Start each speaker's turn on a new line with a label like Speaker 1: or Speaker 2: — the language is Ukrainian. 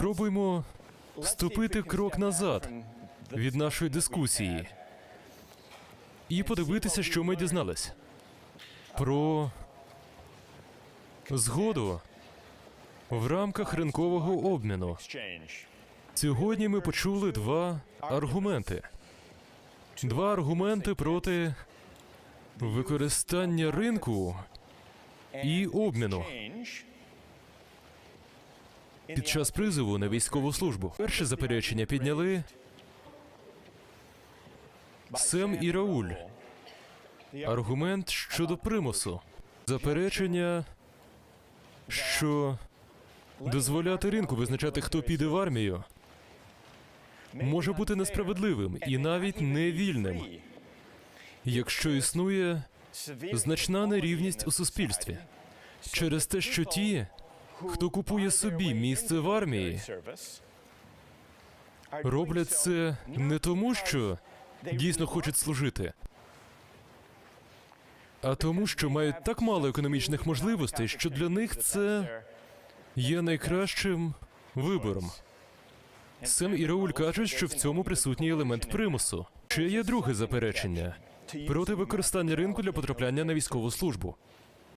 Speaker 1: Спробуймо ступити крок назад від нашої дискусії і подивитися, що ми дізнались про згоду в рамках ринкового обміну. Сьогодні ми почули два аргументи. Два аргументи проти використання ринку і обміну під час призову на військову службу. Перше заперечення підняли Сем і Рауль. Аргумент щодо примусу. Заперечення, що дозволяти ринку визначати, хто піде в армію, може бути несправедливим і навіть невільним, якщо існує значна нерівність у суспільстві. Через те, що ті, хто купує собі місце в армії, роблять це не тому, що дійсно хочуть служити, а тому, що мають так мало економічних можливостей, що для них це є найкращим вибором. Сем і Рауль кажуть, що в цьому присутній елемент примусу. Ще є друге заперечення проти використання ринку для потрапляння на військову службу.